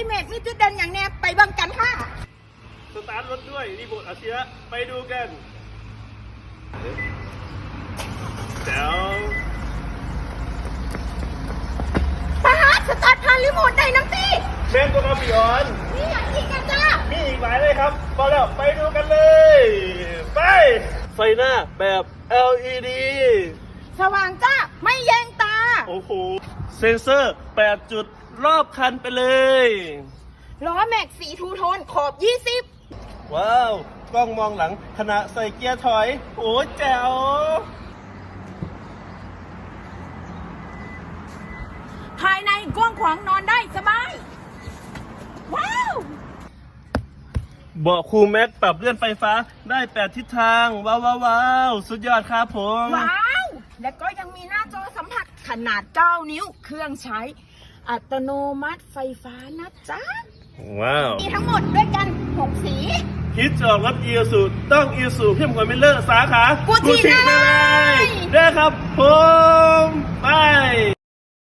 ติเมตมีจุดเด่นอย่างแนบไปเบังกันค่ะสตาร์ทรถด้วยรีโมทอาชีพไปดูกันแจ๋วปาร์ตสตาร์ทผ่านรีโมทได้น้ำตีแม่งก็มาปีออนนี่อย่างอีกกันจ้ามีอีกหลายเลยครับพอแล้วไปดูกันเลย ไปไฟหน้าแบบ LED สว่างจ้าไม่แยงตา โอ้โห เซนเซอร์ 8 จุด รอบคันไปเลย ล้อแม็กสีทูโทนขอบ20ว้าว กล้องมองหลังขณะใส่เกียร์ถอย โอ้แจ๋วภายในกว้างขวางนอนได้สบาย ว้าว เบาะคูลแม็กปรับเลื่อนไฟฟ้าได้ 8 ทิศทาง ว้าวว้าวว้าวสุดยอดครับผม ว้าว และก็ยังมีหน้าจอสัมผัสขนาด 9 นิ้ว เครื่องใช้ อัตโนมัติไฟฟ้านะจ๊ะ ว้าว มีทั้งหมดด้วยกัน 6 สี คิดจะออกรถอีสูต้องอีสูเพียมคอนมิลเลอร์สาขากุชิกุชิเลยได้ครับผมไป